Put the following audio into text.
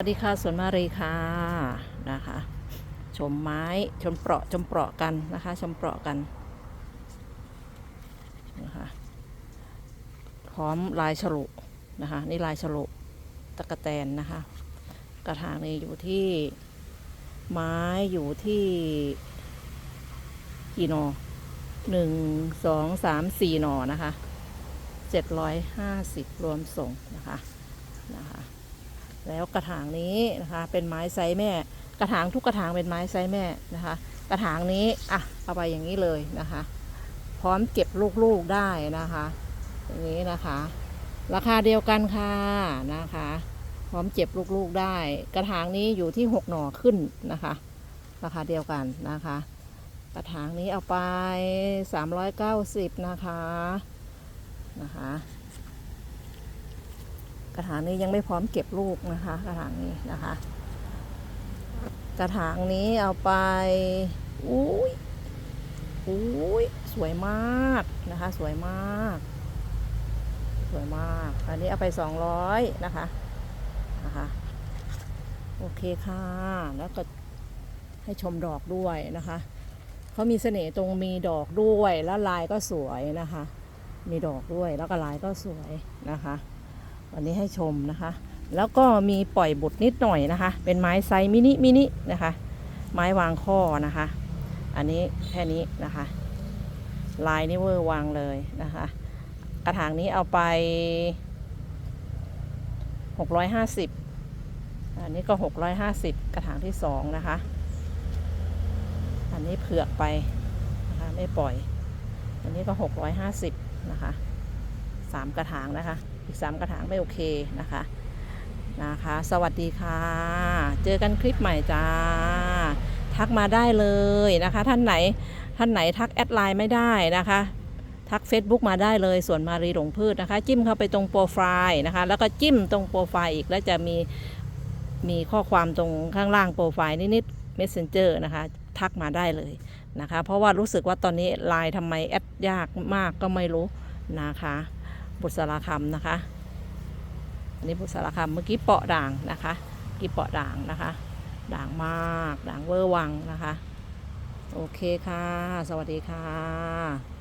สวัสดีค่ะสวนมารีค่ะนะคะ ชมไม้ชมเปราะชมเปราะกันนะคะ ชมเปราะกันนะคะพร้อมลายฉลุนะคะ นี่ลายฉลุตะกะแตนนะคะ กระถางนี้อยู่ที่ไม้อยู่ที่กี่หนอหนึ่งสองสามสี่หนอนะคะเจ็ดร้อยห้าสิบรวมส่งนะคะนะคะ แล้วกระถางนี้นะคะ เป็นไม้ไซส์แม่ กระถางทุกกระถางเป็นไม้ไซส์แม่นะคะ กระถางนี้อะเอาไปอย่างนี้เลยนะคะ พร้อมเก็บลูกๆได้นะคะอย่างนี้นะคะ ราคาเดียวกันค่ะนะคะ พร้อมเก็บลูกๆได้ กระถางนี้อยู่ที่หกหน่อขึ้นนะคะ ราคาเดียวกันนะคะ กระถางนี้เอาไป390นะคะนะคะ กระถางนี้ยังไม่พร้อมเก็บลูกนะคะ กระถางนี้นะคะ กระถางนี้เอาไปอุ้ยอุ้ยสวยมากนะคะ สวยมาก สวยมาก อันนี้เอาไปสองร้อยนะคะนะคะ โอเคค่ะ แล้วก็ให้ชมดอกด้วยนะคะเขามีเสน่ห์ตรงมีดอกด้วยแล้วลายก็สวยนะคะ มีดอกด้วยแล้วก็ลายก็สวยนะคะ วันนี้ให้ชมนะคะ แล้วก็มีปล่อยบุตรนิดหน่อยนะคะ เป็นไม้ไซมินิมินินะคะ ไม้วางข้อนะคะ อันนี้แค่นี้นะคะ ลายนี่เวอร์วางเลยนะคะ กระถางนี้เอาไป 650 อันนี้ก็ 650 กระถางที่สองนะคะ อันนี้เผือกไปนะคะไม่ปล่อย อันนี้ก็ 650 นะคะสามกระถางนะคะ อีกสามกระถางไม่โอเคนะคะนะคะ สวัสดีค่ะ เจอกันคลิปใหม่จ้า ทักมาได้เลยนะคะ ท่านไหนท่านไหนทักแอดไลน์ไม่ได้นะคะทัก Facebook มาได้เลยส่วนมารีหลงพืชนะคะ จิ้มเข้าไปตรงโปรไฟล์นะคะ แล้วก็จิ้มตรงโปรไฟล์อีกแล้วจะมีมีข้อความตรงข้างล่างโปรไฟล์นิดๆ Messenger นะคะ ทักมาได้เลยนะคะ เพราะว่ารู้สึกว่าตอนนี้ไลน์ทำไมแอดยากมากก็ไม่รู้นะคะ บุษราคำนะคะ อันนี้บุษราคำเมื่อกี้เปาะด่างนะคะกี่เปาะด่างนะคะ ด่างมาก ด่างเวอร์วังนะคะ โอเคค่ะ สวัสดีค่ะ